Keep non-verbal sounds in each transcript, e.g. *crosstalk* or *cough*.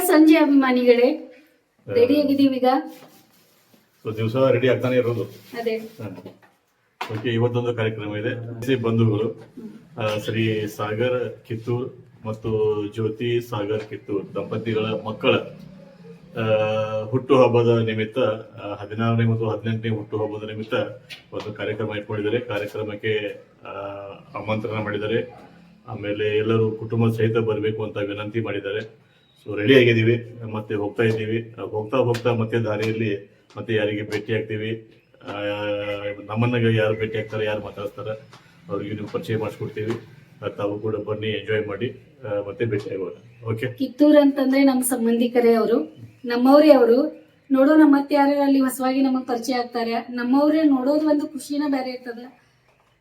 ಸಂಜೆ ಅಭಿಮಾನಿಗಳೇ ರೆಡಿ ಆಗಿದ್ದೀವಿ ಈಗ? ಸೊ ದಿವಸ ರೆಡಿ ಆಗ್ತಾನೆ ಇರೋದು. ಅದೇ. ಓಕೆ ಇವತ್ತೊಂದು ಕಾರ್ಯಕ್ರಮ ಇದೆ. ಬಂಧುಗಳು ಶ್ರೀ ಸಾಗರ್ ಕಿತ್ತೂರ್ ಮತ್ತು ಜ್ಯೋತಿ ಸಾಗರ್ ಕಿತ್ತೂರ್ ದಂಪತಿಗಳ ಮಕ್ಕಳ ಹುಟ್ಟು ಹುಟ್ಟುಹಬ್ಬದ ನಿಮಿತ್ತ ಹದಿನಾರನೇ ಮತ್ತು ಹದಿನೆಂಟನೇ ಹುಟ್ಟುಹಬ್ಬದ ನಿಮಿತ್ತ ಒಂದು ಕಾರ್ಯಕ್ರಮ ಇಟ್ಕೊಂಡಿದ್ದಾರೆ. ಕಾರ್ಯಕ್ರಮಕ್ಕೆ ಆಮಂತ್ರಣ ಮಾಡಿದ್ದಾರೆ. ಆಮೇಲೆ ಎಲ್ಲರೂ ಕುಟುಂಬ ಸಹಿತ ಬರಬೇಕು ಅಂತ ವಿನಂತಿ ಮಾಡಿದ್ದಾರೆ. ಸೊ ರೆಡಿ ಆಗಿದ್ದೀವಿ. ಮತ್ತೆ ಹೋಗ್ತಾ ಇದ್ದೀವಿ. ಹೋಗ್ತಾ ಹೋಗ್ತಾ ಮತ್ತೆ ದಾರಿಯಲ್ಲಿ ಮತ್ತೆ ಯಾರಿಗೆ ಭೇಟಿ ಆಗ್ತೀವಿ. ನಮ್ಮನ್ನ ಯಾರು ಭೇಟಿ ಆಗ್ತಾರೆ, ಯಾರು ಮಾತಾಡ್ತಾರೆ, ಅವ್ರಿಗೆ ನೀವು ಪರಿಚಯ ಮಾಡಿಸ್ಕೊಡ್ತೀವಿ. ತಾವು ಕೂಡ ಬನ್ನಿ ಎಂಜಾಯ್ ಮಾಡಿ ಮತ್ತೆ ಭೇಟಿ ಆಗೋಣ. ಓಕೆ ಕಿತ್ತೂರ್ ಅಂತಂದ್ರೆ ನಮ್ಮ ಸಂಬಂಧಿಕರೇ ಅವರು. ನಮ್ಮವರೇ ಅವರು. ನೋಡೋಣ ಮತ್ತೆ ಯಾರು ಅಲ್ಲಿ ಹೊಸವಾಗಿ ನಮಗೆ ಪರಿಚಯ ಆಗ್ತಾರೆ. ನಮ್ಮವ್ರೇ ನೋಡೋದು ಒಂದು ಖುಷಿನ ಬೇರೆ ಇರ್ತದ.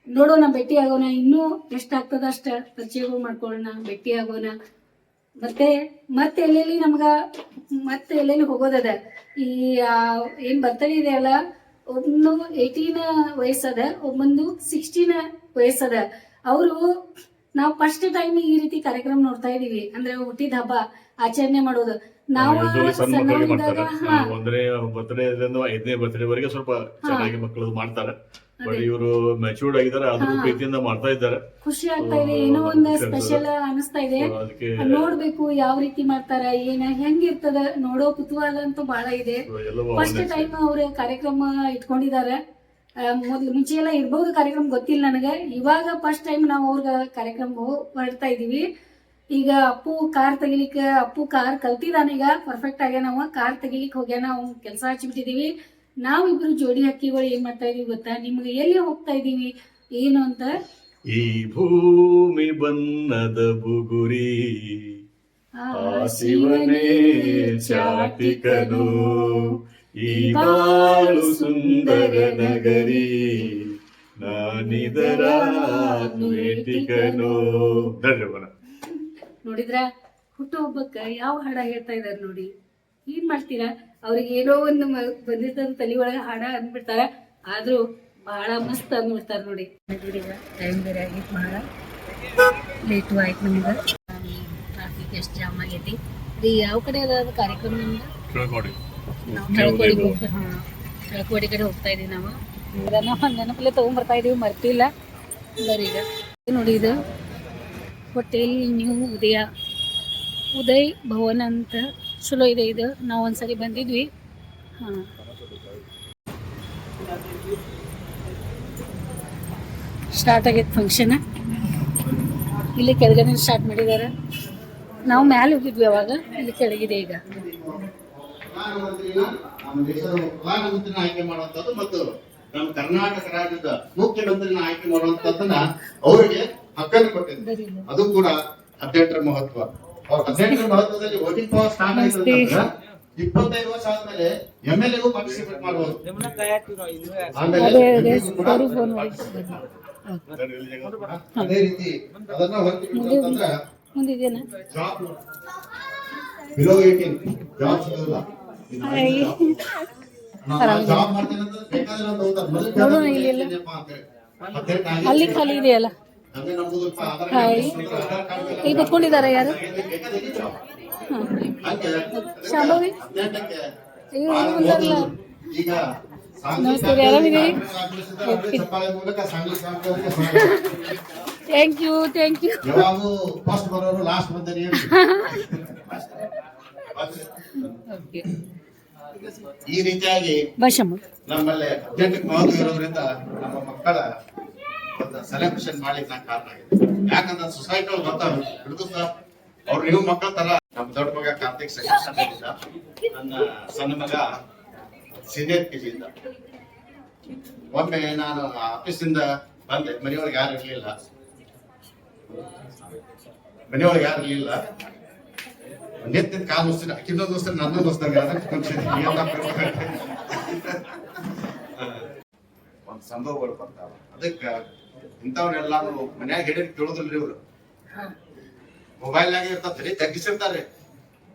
ನೋಡೋಣ, ಭೇಟಿ ಆಗೋಣ. ಇನ್ನೂ ಎಷ್ಟಾಗ್ತದ ಅಷ್ಟ. ಪರಿಚಯಗಳು ಮಾಡ್ಕೊಳ್ಳೋಣ, ಭೇಟಿ ಆಗೋಣ. ಮತ್ತೆ ಮತ್ತೆ ಎಲ್ಲೆಲ್ಲಿ ನಮ್ಗ, ಮತ್ತೆ ಎಲ್ಲೆಲ್ಲಿ ಹೋಗೋದದ? ಈ ಏನ್ ಬರ್ತಡೇ ಇದೆ ಅಲ್ಲ ಒಬ್ಬನು ಏಯ್ಟೀನ್ ವಯಸ್ಸದ, ಒಬ್ಬಂದು ಸಿಕ್ಸ್ಟೀನ್ ವಯಸ್ಸದ. ಅವರು, ನಾವು ಫಸ್ಟ್ ಟೈಮ್ ಈ ರೀತಿ ಕಾರ್ಯಕ್ರಮ ನೋಡ್ತಾ ಇದೀವಿ. ಅಂದ್ರೆ ಹುಟ್ಟಿದ ಹಬ್ಬ, ಆಚರಣೆ ಮಾಡೋದು. ನಾವು ಸಣ್ಣ ಮಾಡ್ತಾರೆ. ಒಂದನೇ ಬರ್ತ್ಡೇ ಐದನೇ ಬರ್ತ್ಡೇ ವರೆಗೆ ಸ್ವಲ್ಪ ಚೆನ್ನಾಗಿ ಮಕ್ಕಳು ಮಾಡ್ತಾರೆ. ಬಟ್ ಇವರು ಮೆಚೂರ್ಡ್ ಆಗಿದ್ದಾರೆ ಅದ್ರ ಪ್ರೀತಿಯಿಂದ ಮಾಡ್ತಾ ಇದ್ದಾರೆ. ಖುಷಿ ಆಗ್ತಾ ಇದೆ. ಏನೋ ಒಂದ್ ಸ್ಪೆಷಲ್ ಅನಿಸ್ತಾ ಇದೆ. ನೋಡ್ಬೇಕು ಯಾವ ರೀತಿ ಮಾಡ್ತಾರ ಏನ ಹೆಂಗಿರ್ತದ ನೋಡೋ ಕುತೂಹಲ ಅಂತೂ ಬಹಳ ಇದೆ ಫಸ್ಟ್ ಟೈಮ್ ಅವ್ರ ಕಾರ್ಯಕ್ರಮ ಇಟ್ಕೊಂಡಿದ್ದಾರೆ. ಮೊದ್ಲು ಮುಂಚೆ ಎಲ್ಲ ಇರ್ಬೋದು ಕಾರ್ಯಕ್ರಮ ಗೊತ್ತಿಲ್ಲ ನನಗೆ. ಇವಾಗ ಫಸ್ಟ್ ಟೈಮ್ ನಾವು ಅವ್ರ ಕಾರ್ಯಕ್ರಮ ಹೊರಡ್ತಾ ಇದೀವಿ ಈಗ ಅಪ್ಪು ಕಾರ್ ತೆಗಿಲಿಕ್ಕ ಅಪ್ಪು ಕಾರ್ ಕಲ್ತಿದಾನ ಈಗ. ಪರ್ಫೆಕ್ಟ್ ಆಗ್ಯಾನ ಅವ ಕಾರ್ ತೆಗಿಲಿಕ್ಕೆ ಹೋಗ್ಯಾನ ಅವ್ನ ಕೆಲಸ ಹಚ್ಚಿಬಿಟ್ಟಿದೀವಿ ನಾವಿಬ್ರು ಜೋಡಿ ಹಕ್ಕಿಗಳು ಏನ್ ಮಾಡ್ತಾ ಇದೀವಿ ಗೊತ್ತಾ? ನಿಮ್ಗೆ ಎಲ್ಲಿ ಹೋಗ್ತಾ ಇದೀವಿ? ಏನು ಅಂತ? ಈ ಭೂಮಿ ಬನ್ನದ ಬುಗುರಿ ಶಿವನೇ ಚಾಟಿಕನು ಈ ಬಾಳು ಸುಂದರ ನಗರಿ ನಾನಿದರ ಧನ್ಯವಾದ. ನೋಡಿದ್ರ ಹುಟ್ಟುಹಬ್ಬಕ್ಕ ಯಾವ ಹಾಡ ಹೇಳ್ತಾ ಇದಾರೆ ನೋಡಿ. ಏನ್ ಮಾಡ್ತೀರಾ? ಅವ್ರಿಗೆ ಏನೋ ಒಂದು ಬಂದಿರ್ತದ ತಲೆ ಒಳಗ ಹಾಡ ಅಂದ್ಬಿಡ್ತಾರ. ಆದ್ರೂ ಬಹಳ ಮಸ್ತ್ ಅಂದ್ಬಿಡ್ತಾರ ನೋಡಿ. ಟೈಮ್ ಬೇರೆ ಆಗಿತ್ತು ಬಹಳ. ಲೇಟು ಆಯ್ತು ನಮ್ಗೆ. ಟ್ರಾಫಿಕ್ ಎಷ್ಟು ಜಾಮ್ ಆಗೈತಿ. ರೀ ಯಾವ ಕಡೆ ಅದ ಅದು ಕಾರ್ಯಕ್ರಮ ನಿಮ್ದು? ಕೇಳ್ಕೊಡಿ ಕಡೆ ಹೋಗ್ತಾ ಇದೀವಿ ನಾವು. ನೆನಪಲ್ಲೇ ತಗೊಂಡ್ಬರ್ತಾ ಇದೀವಿ ಮರ್ತಿಲ್ಲ. ಬರೀ ಈಗ. ನೋಡಿ ಇದು. Hotel new Udaya. Uday Bhavan ಅಂತ ಚಲೋ ಇದೆ ಇದು. ನಾವು ಒಂದ್ಸರಿ ಬಂದಿದ್ವಿ. ಹಾಂ. ಸ್ಟಾರ್ಟ್ ಆಗೈತೆ ಫಂಕ್ಷನ್ ಇಲ್ಲಿ ಕೆಳಗಡೆ ಸ್ಟಾರ್ಟ್ ಮಾಡಿದಾರೆ. ನಾವು ಮ್ಯಾಲೆ ಹೋಗಿದ್ವಿ ಅವಾಗ. ಇಲ್ಲಿ ಕೆಳಗಿದೆ ಈಗ. ಆಯ್ಕೆ ನಮ್ಮ ಕರ್ನಾಟಕ ರಾಜ್ಯದ ಮುಖ್ಯಮಂತ್ರಿನ ಆಯ್ಕೆ ಮಾಡುವಂತದ್ದನ್ನ ಅವರಿಗೆ ಹಕ್ಕನ್ನು ಕೊಟ್ಟಿದೆ ಅದು ಕೂಡ ಹದಿನೆಂಟರ ಮಹತ್ವ. ಅವ್ರ ಹದಿನೆಂಟರ ಮಹತ್ವದಲ್ಲಿ ವೋಟಿಂಗ್ ಪವರ್ ಸ್ಥಾನ ಅಂತಂದ್ರೆ ಇಪ್ಪತ್ತೈದು ವರ್ಷ ಆದ್ಮೇಲೆ ಎಂ ಎಲ್ ಎಗೂ ಪಾರ್ಟಿಸಿಪೇಟ್ ಮಾಡಬಹುದು ಅದೇ ರೀತಿ ಅದನ್ನ ಹೊರತು ಅಂತಂದ್ರೆ ಮುಂದಿದೇನಾ ಜಾಬ್ ಬಿಲೋ ಏಟೀನ್ ಜಾಬ್ ಸಿಗೋದಿಲ್ಲ. ನೋಡೋಣ ಇಲ್ಲಿ. ಅಲ್ಲಿ ಖಾಲಿ ಇದೆಯಲ್ಲ? ಹಾಯ್. ಇಲ್ಲಿ ಕುತ್ಕೊಂಡಿದ್ದಾರೆ ಯಾರು. ಶಾಂಭವಿ ನಮಸ್ತೆ, ಆರಾಮಿದ್ದೀರಿ? Thank you thank you last okay *laughs* *laughs* ಈ ರೀತಿಯಾಗಿ ನಮ್ಮಲ್ಲಿ ಹದಿನೆಂಟಕ್ಕೆ ಮಹತ್ವ ಇರೋದ್ರಿಂದ ನಮ್ಮ ಮಕ್ಕಳ ಒಂದು ಸೆಲೆಬ್ರೇಷನ್ ಮಾಡ್ಲಿಕ್ಕೆ ನಾನು ಕಾರಣ ಆಗಿದೆ. ಯಾಕಂದ್ರೆ ಸೊಸೈಟಿ ಅವ್ರು ಬರ್ತಾವೆ ಹಿಡಿದು ಸರ್ ಅವ್ರು ನೀವು ಮಕ್ಕಳ ತರ ನಮ್ಮ ದೊಡ್ಡ ಮಗ ಕಾರ್ತಿಕ್ ಸೆಲೆಬ್ರೇಷನ್ ನನ್ನ ಸಣ್ಣ ಮಗ ಸೀನಿಯರ್ ಕೆ ಜಿಯಿಂದ ಒಮ್ಮೆ ನಾನು ಆಫೀಸಿಂದ ಬಂದೆ. ಮನೆಯೊಳಗೆ ಯಾರು ಇರ್ಲಿಲ್ಲ. ಮನೆಯೊಳಗೆ ಯಾರು ಇರ್ಲಿಲ್ಲ. ನಿಂತಿದ್ದ ಕಾಲು ಮುಸ್ತೀನಿ ಅಕ್ಕಿನ ದೋಸ್ತ ನನ್ನ ದೋಸ್ತ ಒಂದ್ ಸಂಭವಗಳು ಬರ್ತಾವ ಅದಕ್ಕ ಇಂಥವ್ನೆಲ್ಲಾನು ಮನ್ಯಾಗ ಹಿಡಿದು ಕೇಳೋದಿಲ್ರಿ ಇವ್ರು ಮೊಬೈಲ್ ನಾಗ ಇರ್ತಾವ ತಲೆ ತಗ್ಗಿಸಿರ್ತಾರೆ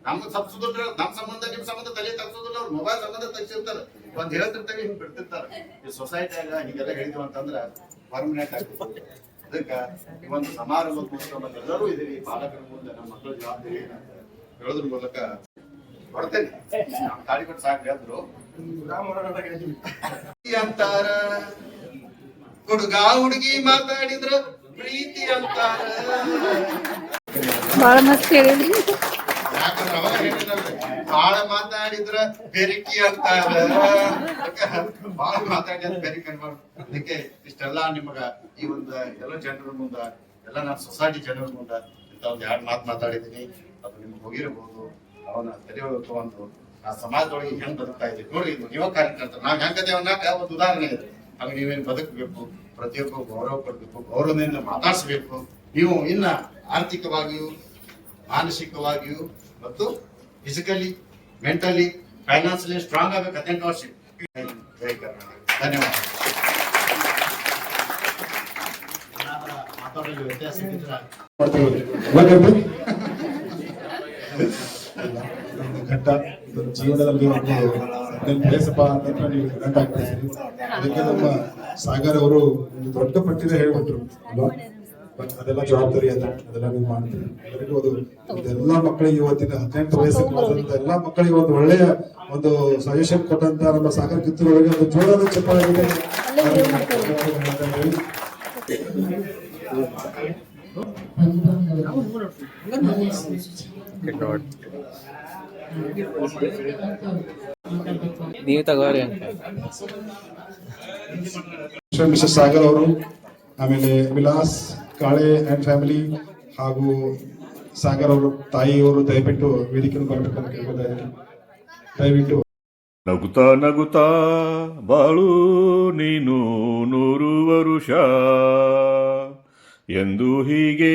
ನಮ್ ತಪ್ಸೋದಿಲ್ಲ ನಮ್ ಸಂಬಂಧ ನಿಮ್ ಸಂಬಂಧ ತಲೆ ತಗ್ಸೋದಿಲ್ಲ ಅವ್ರು ಮೊಬೈಲ್ ಸಂಬಂಧ ತಗ್ಸಿರ್ತಾರೆ ಒಂದ್ ಹೇಳ್ತಿರ್ತಾರೆ ಹಿಂಗ್ ಬಿಡ್ತಿರ್ತಾರೆ ಈ ಸೊಸೈಟಿಯಾಗ ಹಿಂಗೆಲ್ಲ ಹೇಳಿದ್ವಿ ಅಂತಂದ್ರ ಪರ್ಮನೆಂಟ್ ಆಗ್ತದೆ ಅದಕ್ಕ ಈ ಒಂದು ಸಮಾರಂಭ ಕೂತ್ಕೊಂಡ್ ಎಲ್ಲರೂ ಇದೀರಿ ಪಾಲಕರ ಮುಂದೆ ನಮ್ಮ ಮಕ್ಕಳ ಜವಾಬ್ದಾರಿ ಹೇಳೋದ್ರ ಮೂಲಕ ಕೊಡ್ತೇನೆ ನಾವ್ ತಾಳಿ ಕೊಟ್ಟು ಸಾಕ್ರಿ ಅಂದ್ರು. ಅಂತಾರ. ಹುಡುಗ ಹುಡುಗಿ ಮಾತಾಡಿದ್ರ ಪ್ರೀತಿ ಅಂತಾರ. ಬಹಳ ಮಸ್ತ್ ಹೇಳಿದ್ರಿ. ಬಹಳ ಅವಾಗ ಹೇಳಿದ್ರಲ್ರಿ, ಬಾಳ ಮಾತಾಡಿದ್ರ ಬೆರಿಕಿ ಅಂತಾರ. ಬಾಳ ಮಾತಾಡಿದ್ರ ಬೆರಿಕಿ ಅನ್ಬಾರ್ದು. ಅದಕ್ಕೆ ಇಷ್ಟೆಲ್ಲಾ ನಿಮಗ ಈ ಒಂದು ಎಲ್ಲ ಜನರ ಮುಂದ ಎಲ್ಲ ನಮ್ಮ ಸೊಸೈಟಿ ಜನರ ಮುಂದ ಇಂತ ಒಂದ್ ಎರಡು ಮಾತು ಮಾತಾಡಿದೀನಿ ಅದು ನಿಮ್ಗೆ ಹೋಗಿರಬಹುದು ಅವನ ತಲೆ ಒಂದು ಆ ಸಮಾಜದೊಳಗೆ ಹೆಂಗ್ ಬದುಕ್ತಾ ಇದ್ದೀವಿ ನೋಡಿ ಇದು ಯುವ ಕಾರ್ಯಕರ್ತ ನಾವ್ ಹೆಂಗದೇವನ್ನಾಕ ಅನ್ನಕ ಒಂದು ಉದಾಹರಣೆ ಇದೆ. ಹಾಗೆ ನೀವೇನ್ ಬದುಕಬೇಕು ಪ್ರತಿಯೊಬ್ಬರು ಗೌರವ ಕೊಡ್ಬೇಕು ಗೌರವದಿಂದ ಮಾತಾಡಿಸ್ಬೇಕು. ನೀವು ಇನ್ನ ಆರ್ಥಿಕವಾಗಿಯೂ ಮಾನಸಿಕವಾಗಿಯೂ ಮತ್ತು ಫಿಸಿಕಲಿ ಮೆಂಟಲಿ ಫೈನಾನ್ಸಿಯಲಿ ಸ್ಟ್ರಾಂಗ್ ಆಗಬೇಕು. ಹದಿನೆಂಟು ವರ್ಷ. ಜೈ ಕರ್ನಾಟಕ. ಧನ್ಯವಾದ. ಮಾತಾಡಲು ವ್ಯತ್ಯಾಸ ಒಂದು ಘಟ್ಟ ಜೀವನದಲ್ಲಿ ಒಂದು ಹದಿನೆಂಟು ವಯಸ್ಸಪ್ಪ ಅಂತ ನೀವು ಗಂಟ ಹಾಕ್ತಿದ್ದೀರಿ ಅದಕ್ಕೆ ನಮ್ಮ ಸಾಗರ್ ಅವರು ಒಂದು ದೊಡ್ಡ ಪಟ್ಟಿನ ಹೇಳ್ಬಿಟ್ರು ಅಲ್ವಾ? ಬಟ್ ಅದೆಲ್ಲ ಜವಾಬ್ದಾರಿ ಅಂತ ಅದೆಲ್ಲ ನೀವು ಮಾಡ್ತೀರಿ. ಎಲ್ಲರಿಗೂ ಅದು ಇದೆಲ್ಲ ಮಕ್ಕಳಿಗೆ ಇವತ್ತಿನ ಹದಿನೆಂಟು ವಯಸ್ಸಿಗೆ ಬಂದಂತ ಎಲ್ಲ ಮಕ್ಕಳಿಗೆ ಒಂದು ಒಳ್ಳೆಯ ಒಂದು ಸಜೆಷನ್ ಕೊಟ್ಟಂತ ನಮ್ಮ ಸಾಗರ್ ಕಿತ್ತೂರು ಅವರಿಗೆ ಒಂದು ಜೋರಾದ ಚಪ್ಪಾಳೆ ನೀವು ತಗೋರಿ ಮಿಸ್ಟರ್ ಸಾಗರ್ ಅವರು ಆಮೇಲೆ ವಿಲಾಸ್ ಕಾಳೆ ಅಂಡ್ ಫ್ಯಾಮಿಲಿ ಹಾಗೂ ಸಾಗರ್ ಅವರು ತಾಯಿಯವರು ದಯವಿಟ್ಟು ವೇದಿಕೆ ಕೇಳ್ಕೊತಾ ಇದ್ದೀನಿ. ದಯವಿಟ್ಟು. ನಗುತ್ತಾ ನಗುತ್ತಾ ಬಾಳು ನೀನು ನೂರು ವರುಷ. ಎಂದು ಹೀಗೆ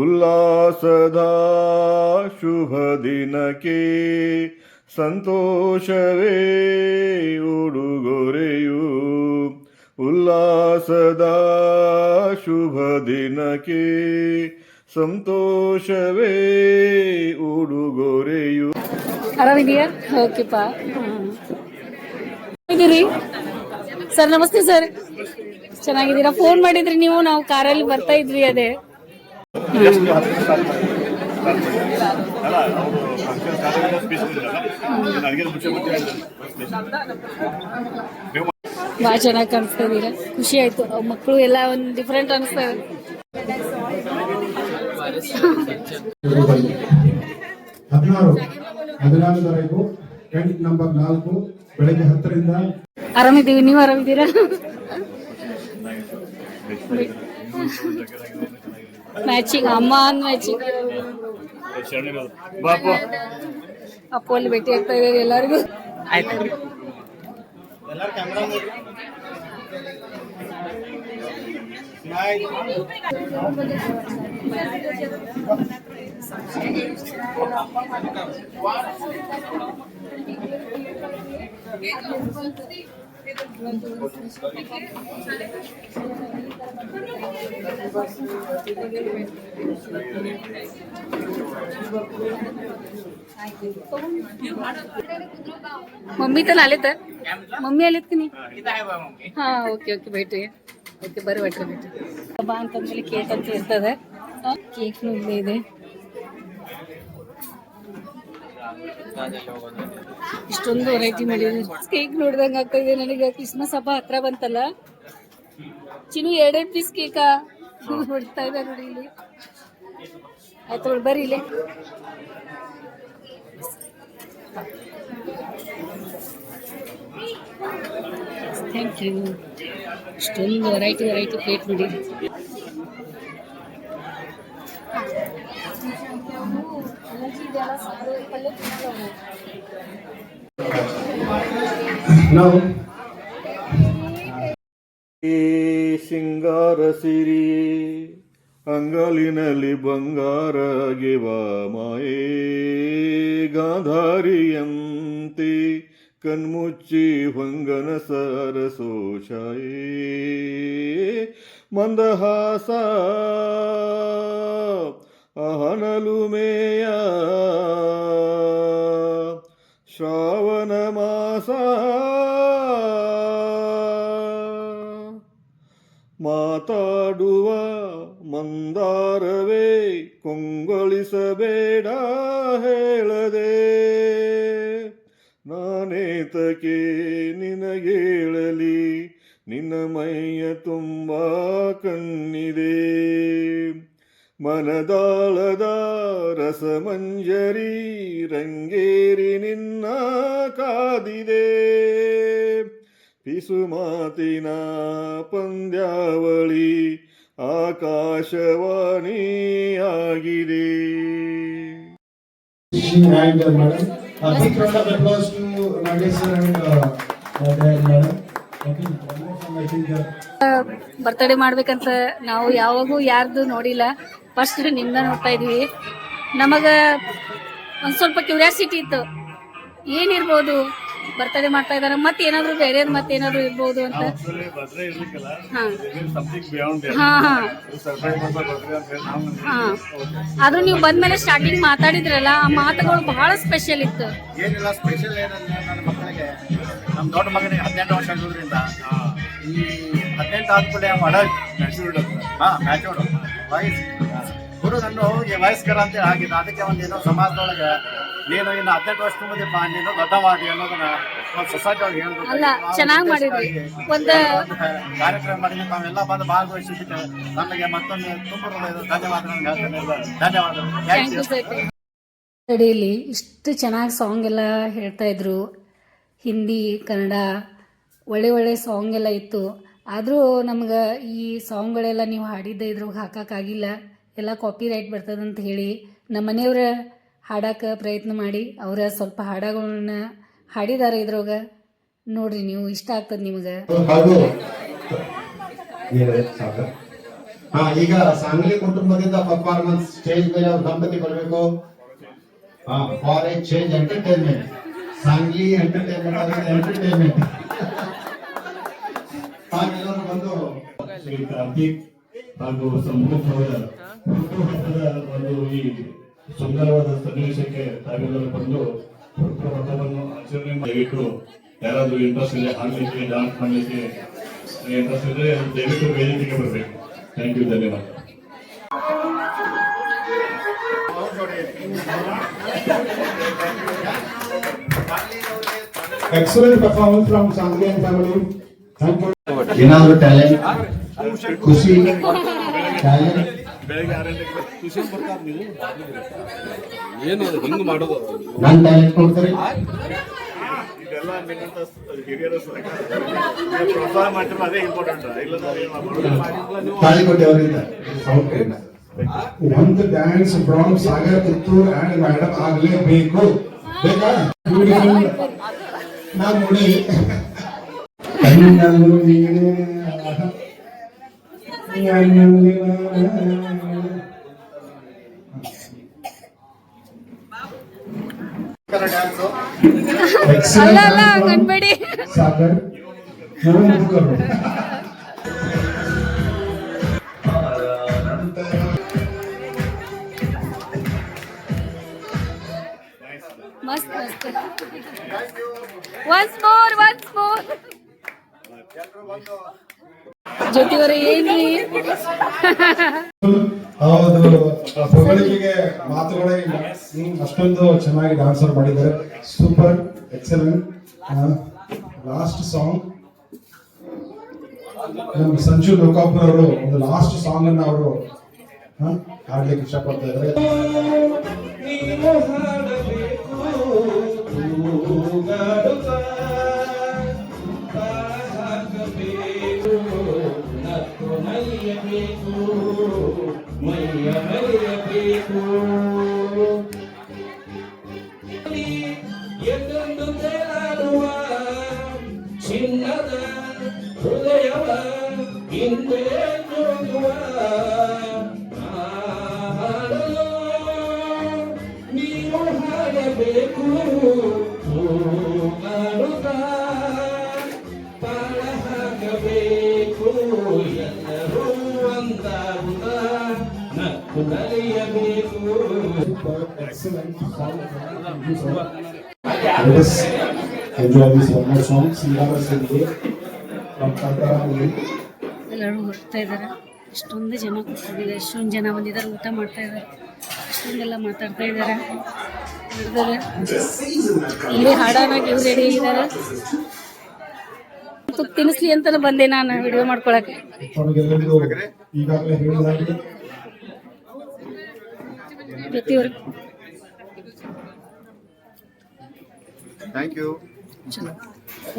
ಉಲ್ಲಾಸದ ಶುಭ ದಿನಕ್ಕೆ ಸಂತೋಷವೇ ಉಡುಗೊರೆಯು. ಉಲ್ಲಾಸದ ಶುಭ ದಿನಕ್ಕೆ ಸಂತೋಷವೇ ಉಡುಗೊರೆಯು ಸರ್, ನಮಸ್ತೆ ಸರ್. ಚೆನ್ನಾಗಿದ್ದೀರಾ? ಫೋನ್ ಮಾಡಿದ್ರಿ ನೀವು, ನಾವು ಕಾರಲ್ಲಿ ಬರ್ತಾ ಇದ್ವಿ ಅದೇ. ಭಾಳ ಚೆನ್ನಾಗಿ ಕಾಣಿಸ್ತಾ ಇದೀರ ಖುಷಿ ಆಯ್ತು. ಮಕ್ಕಳು ಎಲ್ಲ ಒಂದು ಡಿಫ್ರೆಂಟ್ ಅನಿಸ್ತಾ ಇದೆ. ಆರಾಮಿದ್ದೀವಿ. ನೀವು ಆರಾಮಿದ್ದೀರಾ? ಮ್ಯಾಚಿಂಗ್ ಅಮ್ಮ ಅಂದ್ ಮ್ಯಾಚಿಂಗ್ ಅಪ್ಪ ಅಲ್ಲಿ ಭೇಟಿ ಆಗ್ತಾ ಇದ್ದಾರೆ ಎಲ್ಲರಿಗೂ मम्मी तर आले तर मम्मी आलेत की नाही ಹಾ ಓಕೆ ಓಕೆ ಭೇಟಿ ಓಕೆ ಬರ್ರಿ ಒಟ್ಟು ಭೇಟಿ ಹಬ್ಬ ಅಂತಂದ್ಮೇಲೆ ಕೇಕ್ ಅಂತ ಇರ್ತದೆ ಕೇಕ್ ಇಲ್ಲೇ ಇದೆ ಇಷ್ಟೊಂದು ವೆರೈಟಿ ಮಾಡಿದ್ರೆ ಕೇಕ್ ನೋಡ್ದಂಗ ಆಗ್ತಾ ನನಗೆ ಕ್ರಿಸ್ಮಸ್ ಹಬ್ಬ ಹತ್ರ ಬಂತಲ್ಲ? ಚಿನ್ನು ಎರಡೆರಡು ಪೀಸ್ ಕೇಕಾ ಹೊಡ್ತಾ ಇದೆ ನೋಡಿ ಇಲ್ಲಿ. ಆಯ್ತು ಬರ್ರಿ ಇಲ್ಲಿ. ಥ್ಯಾಂಕ್ ಯು ಇಷ್ಟೊಂದು ವೆರೈಟಿ ವೆರೈಟಿ ಪ್ಲೇಟ್ ನೋಡಿ ನಾವು ಈ ಸಿಂಗಾರ ಸಿರಿ ಅಂಗಲಿನಲ್ಲಿ ಬಂಗಾರ ಗಿವ ಮಾಯೇ ಗಾಂಧಾರಿಯಂತೆ ಕಣ್ಮುಚ್ಚಿ ಹೊಂಗನ ಸರಸೋಷಾಯೇ ಮಂದಹಾಸ ಅಹನಲು ಮೇಯ ಶ್ರಾವಣ ಮಾಸ ಮಾತಾಡುವ ಮಂದಾರವೇ ಕೊಂಗೊಳಿಸಬೇಡ ಹೇಳದೆ. ನಾನೇತಕೆ ನಿನಗೇಳಲಿ ನಿನ್ನ ಮೈಯ ತುಂಬ ಕಣ್ಣಿದೆ. ಮನದಾಳದ ರಸಮಂಜರಿ ರಂಗೇರಿ ನಿನ್ನ ಕಾದಿದೆ. ಪಿಸು ಮಾತಿನ ಪಂದ್ಯಾವಳಿ ಆಕಾಶವಾಣಿ ಆಗಿದೆ ಬರ್ತಡೇ ಮಾಡ್ಬೇಕಂತ ನಾವು ಯಾವಾಗೂ ಯಾರ್ದು ನೋಡಿಲ್ಲ. ಫಸ್ಟ್ನಿಂದ ನೋಡ್ತಾ ಇದೀವಿ. ನಮಗ ಒಂದ್ ಸ್ವಲ್ಪ ಕ್ಯೂರಿಯಾಸಿಟಿ ಇತ್ತು. ಏನಿರ್ಬೋದು ಬರ್ತಡೇ ಮಾಡ್ತಾ ಇದಾರೆ. ಮತ್ತೆ ಏನಾದ್ರು ಬೇರೆ ಮತ್ತೆ ಏನಾದ್ರು ಇರ್ಬೋದು ಅಂತ ಹಾ. ಹಾ ಹಾ. ಹಾ. ಆದ್ರೂ ನೀವು ಬಂದ್ಮೇಲೆ ಸ್ಟಾರ್ಟಿಂಗ್ ಮಾತಾಡಿದ್ರಲ್ಲ ಆ ಮಾತುಗಳು ಬಹಳ ಸ್ಪೆಷಲ್ ಇತ್ತು. ನಮ್ಮ ದೊಡ್ಡ ಮಗನಿಗೆ ಹದಿನೆಂಟು ವರ್ಷ ಆಗೋದ್ರಿಂದ ಈ ಹದಿನೆಂಟು ಆದ್ಮೇಲೆ ಹಾ ಮ್ಯಾಚೋಡ್ ವಯಸ್ ಹುಡುಗನ್ನು ಹೋಗಿ ವಯಸ್ಕರ ಅಂತ ಆಗಿದೆ ಅದಕ್ಕೆ ಒಂದೇನೋ ಸಮಾಜದೊಳಗೆ ನೀನು ಇನ್ನು ಹದಿನೆಂಟು ವರ್ಷ ತುಂಬಿದೆಪ್ಪ ನೀನು ದೊಡ್ಡವಾದಿ ಅನ್ನೋದನ್ನ ಒಂದು ಸೊಸೈಟಿ ಒಳಗೆ ಅಲ್ಲ, ಆ ಮಾಡಿದ್ರಿ. ಒಂದು ಕಾರ್ಯಕ್ರಮ ಮಾಡಿದ್ರೆ ನಾವೆಲ್ಲ ಬಂದು ಭಾಗವಹಿಸಿದ್ದಕ್ಕೆ ನಮಗೆ ಮತ್ತೊಮ್ಮೆ ತುಂಬ ಧನ್ಯವಾದಗಳನ್ನು ಹೇಳ್ತೇನೆ ಧನ್ಯವಾದಗಳು. ಸ್ಟಡಿಯಲ್ಲಿ ಇಷ್ಟು ಚೆನ್ನಾಗಿ ಸಾಂಗ್ ಎಲ್ಲ ಹೇಳ್ತಾ ಇದ್ರು. ಹಿಂದಿ ಕನ್ನಡ ಒಳ್ಳೆ ಒಳ್ಳೆ ಸಾಂಗ್ ಎಲ್ಲ ಇತ್ತು. ಆದರೂ ನಮ್ಗೆ ಈ ಸಾಂಗ್ಗಳೆಲ್ಲ ನೀವು ಹಾಡಿದ್ದೆ ಇದ್ರಾಗ ಹಾಕೋಕ್ಕಾಗಿಲ್ಲ ಎಲ್ಲ ಕಾಪಿ ರೈಟ್ ಬರ್ತದಂತ ಹೇಳಿ ನಮ್ಮ ಮನೆಯವ್ರ ಹಾಡಕ್ಕೆ ಪ್ರಯತ್ನ ಮಾಡಿ ಅವರ ಸ್ವಲ್ಪ ಹಾಡಗಳನ್ನ ಹಾಡಿದ್ದಾರೆ ಇದ್ರೋಗ ನೋಡ್ರಿ ನೀವು ಇಷ್ಟ ಆಗ್ತದ ನಿಮ್ಗೆ. ಹಾ, ಈಗ ಸಾಂಗ್ಲಿ ಕುಟುಂಬದಿಂದ ಪರ್ಫಾರ್ಮೆನ್ಸ್ ಸ್ಟೇಜ್ ಮೇಲೆ ಅವ್ರ ದಂಪತಿ ಬರಬೇಕು. For a change entertainment Sangli entertainment entertainment ಹಾಗೆಲ್ಲರೂ ಬಂದು ಶ್ರೀ ಕಾರ್ತಿಕ್ ಹಾಗೂ ಸಂಪೂರ್ಣ ಹುಟ್ಟುಹಬ್ಬದ ಒಂದು ಈ ಸುಂದರವಾದ ಸನ್ನಿವೇಶಕ್ಕೆ ತಾವೆಲ್ಲರೂ ಬಂದು ಹುಟ್ಟುಹಬ್ಬವನ್ನು ಆಚರಣೆ ದಯವಿಟ್ಟು ಯಾರಾದ್ರೂ ಇಂಟ್ರೆಸ್ಟ್ ಇದೆ ಹಾಡಲಿಕ್ಕೆ ಡಾನ್ಸ್ ಮಾಡಲಿಕ್ಕೆ ಇಂಟ್ರೆಸ್ಟ್ ಇದ್ರೆ ದಯವಿಟ್ಟು ವೇದಿಕೆಗೆ ಬರಬೇಕು ಥ್ಯಾಂಕ್ ಯು ಧನ್ಯವಾದ excellent performance from Sangli family thank you. ಏನಾದ್ರು ಟ್ಯಾಲೆಂಟ್ ಖುಷಿ ಟ್ಯಾಲೆಂಟ್ ಬೆಳಗ್ಗೆ ಆರು ಗಂಟೆಗೆ ಟ್ಯೂಷನ್ ಬರ್ತಾರೆ ನೀವು? ಏನು ಹಿಂಗ್ ಮಾಡೋದು ನನ್ ಟ್ಯಾಲೆಂಟ್ ಕೊಡ್ತಾರೆ. ಇದೆಲ್ಲ ನಿಮ್ಮಂತ ಹಿರಿಯರ ಪ್ರೋತ್ಸಾಹ ಮಾಡ್ತಿರೋ ಅದೇ ಇಂಪಾರ್ಟೆಂಟ್ ಇಲ್ಲ ತಾಳಿ ಕೊಟ್ಟೆಯವರಿಂದ ಸೌಂಡ್ ಒಂದು dance from Sagar Puttur and madam ಆಗ್ಲೇಬೇಕು ಬೇಕಾ. ನಾನ್ ನೋಡಿ. ಕಣ್ಣಲ್ಲೂ ನೀನೇ ಕಣ್ಣಲ್ಲಿ ನಾನೇ. ಡ್ಯಾನ್ಸು Excellent ಅಲ್ಲ ಅಲ್ಲ ಕಣ್ಬೇಡಿ ಸಾಗರ್ ಮಸ್ತ್ ಮಸ್ತ್. ಒನ್ಸ್ ಮೋರ್ ಒನ್ಸ್ ಮೋರ್ ಏನ್ರಿ? ಹೌದು ಹೊಗಳಿಕೆಗೆ ಮಾತುಗಳೇ ಅಷ್ಟೊಂದು ಚೆನ್ನಾಗಿ ಡಾನ್ಸರ್ ಮಾಡಿದ್ದಾರೆ. ಸೂಪರ್ ಎಕ್ಸಲೆಂಟ್ ಲಾಸ್ಟ್ ಸಾಂಗ್ ನಮ್ಮ ಸಂಜು ಲೋಕಾಪುರ್ ಅವರು ಒಂದು ಲಾಸ್ಟ್ ಸಾಂಗ್ ಅನ್ನ ಅವರು ಹಾಡ್ಲಿಕ್ಕೆ ಇಷ್ಟಪಡ್ತಾ ಇದ್ದಾರೆ. ಎಂದೆಂದು ಹಿಂದೆ ನೋಡುವ ನೀನು ಹಾಡಬೇಕು ಮಾಡುತ್ತ ಪಾಳ ಹಾಕಬೇಕು ಎಲ್ಲರೂ ಅಂತಾಗುತ್ತ ನಕ್ಕು ಕಲಿಯಬೇಕು Enjoy this one more song, Singara Sindhi from Kantaram. ಎಲ್ಲರೂ ಹೊರಡ್ತಾ ಇದ್ದಾರೆ. ಎಷ್ಟೊಂದು ಜನ ಕೂತ್ಕೊಂಡಿದ್ದಾರೆ ಎಷ್ಟೊಂದು ಜನ ಬಂದಿದ್ದಾರೆ ಊಟ ಮಾಡ್ತಾ ಇದ್ದಾರೆ. ಎಷ್ಟೊಂದೆಲ್ಲ ಮಾತಾಡ್ತಾ ಇದ್ದಾರೆ ಇಲ್ಲಿ ಹಾಡಾನಾಗಿ ಇವ್ರು ರೆಡಿ ಇದ್ದಾರೆ ತಿನ್ನಿಸ್ಲಿ ಅಂತ ಬಂದೆ ನಾನು ವಿಡಿಯೋ ಮಾಡ್ಕೊಳಕ್ಕೆ. ಪ್ರತಿಯೊಬ್ಬರು.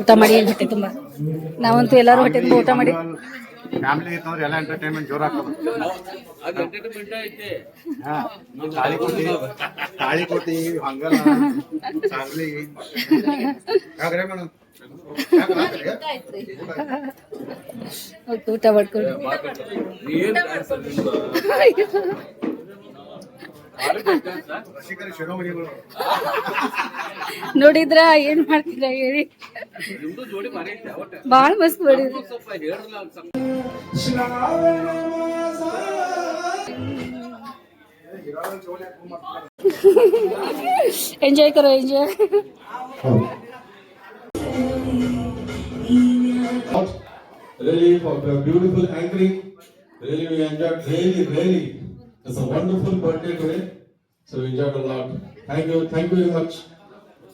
ಊಟ ಮಾಡಿ ಹೊಟ್ಟೆ ತುಂಬ. ನಾವಂತೂ ಎಲ್ಲರೂ ಹೊಟ್ಟೆ ತುಂಬ ಊಟ ಮಾಡಿ. ಫ್ಯಾಮಿಲಿ ಇತ್ತಂದ್ರೆ ಎಲ್ಲ ಎಂಟರ್ಟೈನ್ಮೆಂಟ್ ಜೋರ್ ಆಗ್ತದೆ ಅದು ಎಂಟರ್ಟೈನ್ಮೆಂಟ್ ಐತೆ. ತಾಳಿ ಕೊಟ್ಟಿ ತಾಳಿ ಕೊಟ್ಟಿ ಹಂಗಲ್ಲ. ಯಾಕ್ರೆ ಮೇಡಮ್? ಊಟ ಮಾಡ್ಕೊಂಡು. ನೋಡಿದ್ರ ಏನ್ ಮಾಡ್ತೀರಾ ಹೇಳಿ ನಿಮ್ದು ಜೋಡಿ ಭಾರಿ ಐತೆ ಒಟ್ಟ ಬಾಳ ಮಸ್ತ್ ಮಾಡಿದ್ರಿ ಸ್ವಲ್ಪ ಹೇಳ್ರಲ್ಲ ಒಂದ್ ಸ್ವಲ್ಪ enjoy Karo enjoy Really, for the beautiful anchoring. Really, we enjoyed. Really, really. It's a wonderful birthday today. So we enjoyed a lot. Thank you. Thank you very much.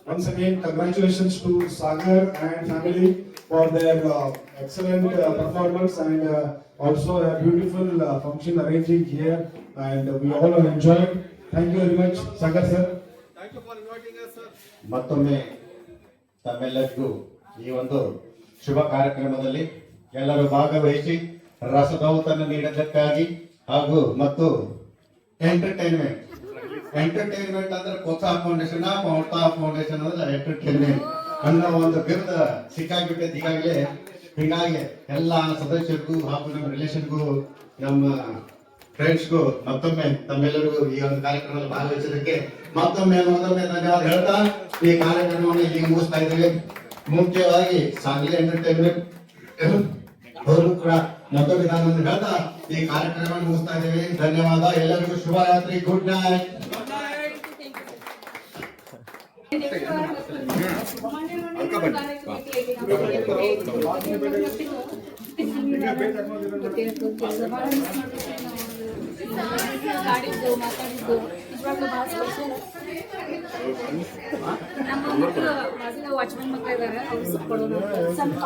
Once again, congratulations to Sagar and family for their uh, excellent uh, performance and uh, also a beautiful uh, function arranging here and uh, we all have enjoyed. Thank you very much, Sagar sir. Thank you for inviting us, sir. ಮತ್ತೊಮ್ಮೆ ತಮ್ಮೆಲ್ಲರಿಗೂ ಈ ಒಂದು ಶುಭ ಕಾರ್ಯಕ್ರಮದಲ್ಲಿ ಎಲ್ಲರೂ ಭಾಗವಹಿಸಿ ರಸದೌತನ್ನು ನೀಡೋದಕ್ಕಾಗಿ ಹಾಗೂ ಮತ್ತು entertainment entertainment ಅಂದ್ರೆ ಕೋತಾ ಫೌಂಡೇಶನ್ ಮಮತಾ ಫೌಂಡೇಶನ್ ಅಂದ್ರೆ ಎಂಟರ್ಟೈನ್ಮೆಂಟ್ ಅನ್ನೋ ಒಂದು ಬಿರುದ ಸಿಕ್ಕಾಗ್ಬಿಟ್ಟೈತೆ ಈಗಾಗಲೇ. ಹೀಗಾಗಿ ಎಲ್ಲ ಸದಸ್ಯರಿಗೂ, ಹಾಗೂ ನಮ್ಮ ರಿಲೇಷನ್ಗೂ ನಮ್ಮ ಫ್ರೆಂಡ್ಸ್ಗೂ ಮತ್ತೊಮ್ಮೆ ತಮ್ಮೆಲ್ಲರಿಗೂ ಈ ಒಂದು ಕಾರ್ಯಕ್ರಮದಲ್ಲಿ ಭಾಗವಹಿಸಿದಕ್ಕೆ ಮತ್ತೊಮ್ಮೆ ಮತ್ತೊಮ್ಮೆ ಧನ್ಯವಾದ ಹೇಳ್ತಾ, ಈ ಕಾರ್ಯಕ್ರಮವನ್ನು ಇಲ್ಲಿ ಮುಗಿಸ್ತಾ ಇದ್ದೇವೆ. ಮುಖ್ಯವಾಗಿ ಸಾಂಗ್ಲಿ ಎಂಟರ್ಟೈನ್ಮೆಂಟ್ ಅವರು ಕೂಡ ಮತ್ತೊಮ್ಮೆ ನಾನು ಹೇಳ್ತಾ ಈ ಕಾರ್ಯಕ್ರಮವನ್ನು ಮುಗಿಸ್ತಾ ಇದ್ದೇವೆ. ಧನ್ಯವಾದ. ಎಲ್ಲರಿಗೂ ಶುಭರಾತ್ರಿ. ಗುಡ್ ನೈಟ್ ವಾಚ್ಮನ್ ಮಕ್ಕಳು ಇದ್ದಾರೆ ಅವ್ರು ಸ್ವಲ್ಪ ಕೊಡೋಣ ಅಂತ. ಸ್ವಲ್ಪ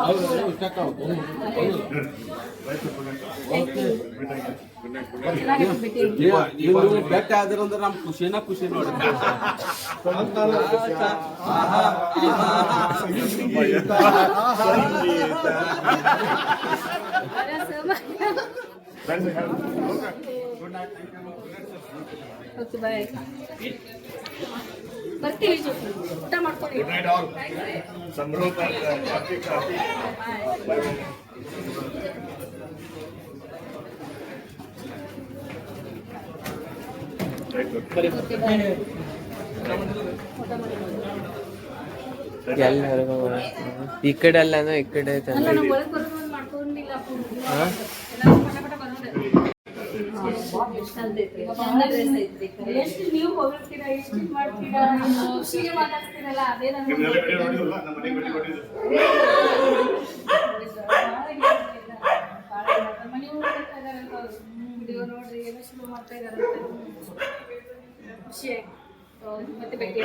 ಚೆನ್ನಾಗಿತ್ತು ಭೇಟಿ. ನೀವು ಬೆಟ್ಟ ಆದ್ರಂದ್ರೆ ನಮ್ ಖುಷಿನ ಖುಷಿ ನೋಡಿ ಓಕೆ ಬಾಯ್ ಬರ್ತೀವಿ. ಊಟ ಮಾಡ್ಕೊಳ್ಳಿ. ಎಲ್ಲರಿಗೂ ಈ ಕಡೆ ಅಲ್ಲ ಈ ಕಡೆ ಮಾಡ್ಕೊಂಡಿಲ್ಲ ಎಲ್ಲರೂ ಪಟ ಪಟ ಬರೋದೆ. ಎಷ್ಟು ನೀವು ಹೊಗಳ್ತೀರಾ ಎಷ್ಟು ಮಾಡ್ತೀರಾ ಖುಷಿಗೆ ಮಾತಾಡ್ತೀರಲ್ಲ ಅದೇ ವಿಡಿಯೋ ನೋಡ್ರಿ ಏನೋ ಶುರು ಮಾಡ್ತಾ ಇದಾರಂತೆ ಖುಷಿ ಆಯ್ತು ಹೌದು, ಮತ್ತೆ ಭೇಟಿ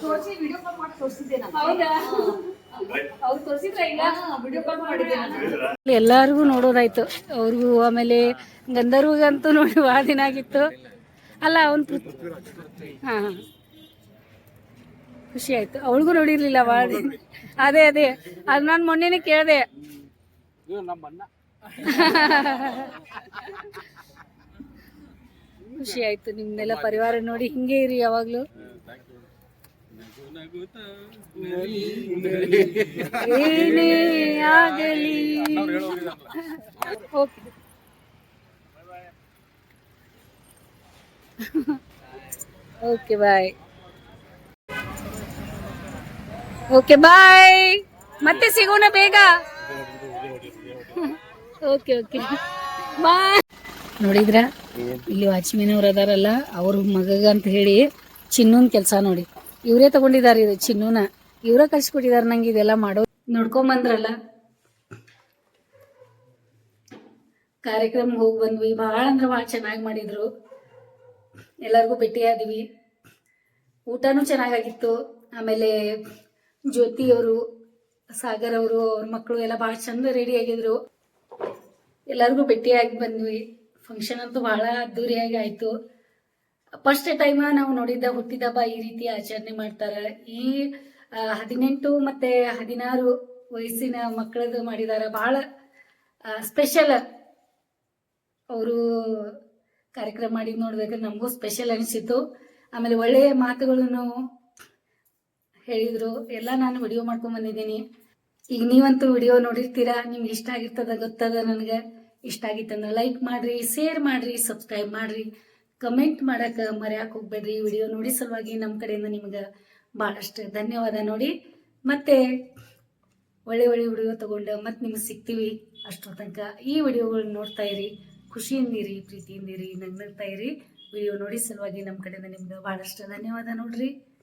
ತೋರಿಸಿ ವಿಡಿಯೋ ಕಾಲ್ ಮಾಡಿ ತೋರಿಸಿದ್ದೆ ಹೌದಾ. ಅವ್ರು ತೋರಿಸಿದ್ರ ವಿಡಿಯೋ ಕಾಲ್ ಮಾಡಿದ್ದೆ ಎಲ್ಲಾರ್ಗೂ ನೋಡೋದಾಯ್ತು. ಅವ್ರಿಗೂ ಆಮೇಲೆ ಗಂಧರ್ವಗಂತೂ ನೋಡಿ ಭಾಳ ದಿನ ಆಗಿತ್ತು. ಅಲ್ಲ ಅವನ್ ಹಾ ಹಾ. ಖುಷಿ ಆಯ್ತು. ಅವಳಿಗೂ ನೋಡಿರ್ಲಿಲ್ಲ ಭಾಳ ದಿನ. ಅದೇ ಅದೇ. ಅದು ನಾನು ಮೊನ್ನೆನೇ ಕೇಳಿದೆ. ಖುಷಿ ಆಯ್ತು. ನಿಮ್ನೆಲ್ಲ ಪರಿವಾರ ನೋಡಿ ಹಿಂಗೆ ಇರಿ ಯಾವಾಗ್ಲೂ. ಏನೇ ಆಗಲಿ. Okay. Okay, bye. Okay, bye. ಮತ್ತೆ ಸಿಗೋಣ ಬೇಗ. Okay okay. ಬಾಯ್. ನೋಡಿದ್ರ? ಇಲ್ಲಿ ವಾಚ್ಮೆನ್ ಅವ್ರು ಅದಾರಲ್ಲ, ಅವ್ರ ಮಗಗ ಅಂತ ಹೇಳಿ ಚಿನ್ನೊಂದ್ ಕೆಲಸ ನೋಡಿ. ಇವರೇ ತಗೊಂಡಿದ್ದಾರೆ ಇದು ಚಿನ್ನೂನ. ಇವರ ಕಳ್ಸಿಕೊಟ್ಟಿದ್ದಾರೆ ನಂಗೆ ಇದೆಲ್ಲ ಮಾಡೋ ನೋಡ್ಕೊಂಬಂದ್ರಲ್ಲ. ಕಾರ್ಯಕ್ರಮ ಹೋಗಿ ಬಂದ್ವಿ. ಬಹಳ ಅಂದ್ರೆ ಭಾಳ ಚೆನ್ನಾಗಿ ಮಾಡಿದ್ರು. ಎಲ್ಲರಿಗೂ ಭೇಟಿಯಾದ್ವಿ. ಊಟನೂ ಚೆನ್ನಾಗಾಗಿತ್ತು. ಆಮೇಲೆ ಜ್ಯೋತಿ ಅವರು, ಸಾಗರ್ ಅವರು, ಅವ್ರ ಮಕ್ಕಳು ಎಲ್ಲ ಬಹಳ ಚಂದ ರೆಡಿ ಆಗಿದ್ರು. ಎಲ್ಲರಿಗೂ ಭೇಟಿಯಾಗಿ ಬಂದ್ವಿ. ಫಂಕ್ಷನ್ ಅಂತೂ ಬಹಳ ಅದ್ದೂರಿಯಾಗಿ ಆಯಿತು. ಫಸ್ಟ್ ಟೈಮ್ ನಾವು ನೋಡಿದ್ದ ಹುಟ್ಟಿದಬ್ಬ ಈ ರೀತಿ ಆಚರಣೆ ಮಾಡ್ತಾರೆ. ಈ ಹದಿನೆಂಟು ಮತ್ತೆ ಹದಿನಾರು ವಯಸ್ಸಿನ ಮಕ್ಕಳದು ಮಾಡಿದಾರ. ಬಹಳ ಸ್ಪೆಷಲ್ ಅವರು ಕಾರ್ಯಕ್ರಮ ಮಾಡಿ ನೋಡ್ಬೇಕಾದ್ರೆ ನಮಗೂ ಸ್ಪೆಷಲ್ ಅನಿಸಿತು ಆಮೇಲೆ ಒಳ್ಳೆಯ ಮಾತುಗಳನ್ನು ಹೇಳಿದ್ರು. ಎಲ್ಲ ನಾನು ವಿಡಿಯೋ ಮಾಡ್ಕೊಂಡ್ ಬಂದಿದ್ದೀನಿ. ಈಗ ನೀವಂತೂ ವಿಡಿಯೋ ನೋಡಿರ್ತೀರಾ? ನಿಮ್ಗೆ ಇಷ್ಟ ಆಗಿರ್ತದ, ಗೊತ್ತದ ನನಗೆ? ಇಷ್ಟ ಆಗಿತ್ತಂದ್ರೆ ಲೈಕ್ ಮಾಡ್ರಿ ಶೇರ್ ಮಾಡ್ರಿ ಸಬ್ಸ್ಕ್ರೈಬ್ ಮಾಡ್ರಿ. ಕಮೆಂಟ್ ಮಾಡಕ್ಕೆ ಮರ್ಯಾಕ್ ಹೋಗ್ಬೇಡ್ರಿ. ವಿಡಿಯೋ ನೋಡಿ ಸಲುವಾಗಿ ನಮ್ಮ ಕಡೆಯಿಂದ ನಿಮ್ಗೆ ಭಾಳಷ್ಟು ಧನ್ಯವಾದ ನೋಡಿ. ಮತ್ತೆ ಒಳ್ಳೆ ಒಳ್ಳೆ ವಿಡಿಯೋ ತಗೊಂಡು ಮತ್ತೆ ನಿಮ್ಗೆ ಸಿಗ್ತೀವಿ ಅಷ್ಟೋ ತನಕ ಈ ವಿಡಿಯೋಗಳನ್ನ ನೋಡ್ತಾ ಇರಿ ಖುಷಿಯಿಂದಿರಿ ಪ್ರೀತಿಯಿಂದಿರಿ ನಗ್ನಗ್ತಾ ಇರಿ. ವಿಡಿಯೋ ನೋಡಿ ಸಲುವಾಗಿ ನಮ್ಮ ಕಡೆಯಿಂದ ನಿಮ್ಗೆ ಭಾಳಷ್ಟು ಧನ್ಯವಾದ ನೋಡ್ರಿ.